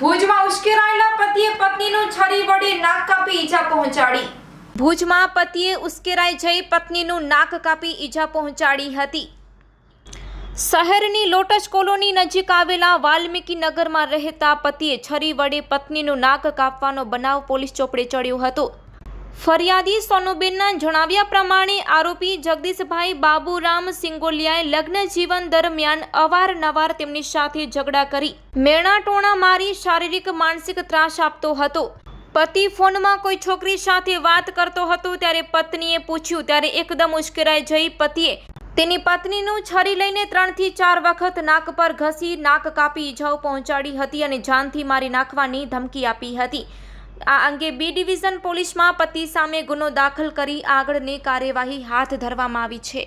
ભુજમાં ઉશ્કેરાયેલા પતિએ પત્નીનું છરી વડે નાક કાપી ઈજા પહોંચાડી. ભુજમાં પતિએ ઉશ્કેરાઈ જઈ પત્નીનું નાક કાપી ઈજા પહોંચાડી હતી. શહેરની લોટસ કોલોની નજીક આવેલા વાલ્મીકી નગરમાં રહેતા પતિએ છરી વડે પત્નીનું નાક કાપવાનો બનાવ પોલીસ ચોપડે ચડ્યો હતો. ફરિયાદી સોનુબેનના જણાવ્યા પ્રમાણે આરોપી જગદીશભાઈ બાબુરામ સિંગોલિયાએ લગ્ન જીવન દરમિયાન અવારનવાર તેમની સાથે ઝઘડા કરી. મેણાટોણા મારી શારીરિક માનસિક ત્રાસ આપતો હતો. પતિ ફોનમાં કોઈ છોકરી સાથે વાત કરતો હતો ત્યારે પત્નીએ પૂછ્યું, ત્યારે એકદમ ઉશ્કેરાઈ જઈ પતિએ તેની પત્નીનું છરી લઈને ત્રણથી ચાર વખત નાક પર ઘસી નાક કાપી ઇજાઓ પહોંચાડી હતી અને જાનથી મારી નાખવાની ધમકી આપી હતી. આ અંગે બી ડિવિઝન પોલીસમાં પતિ સામે ગુનો દાખલ કરી આગળની કાર્યવાહી હાથ ધરવામાં આવી છે.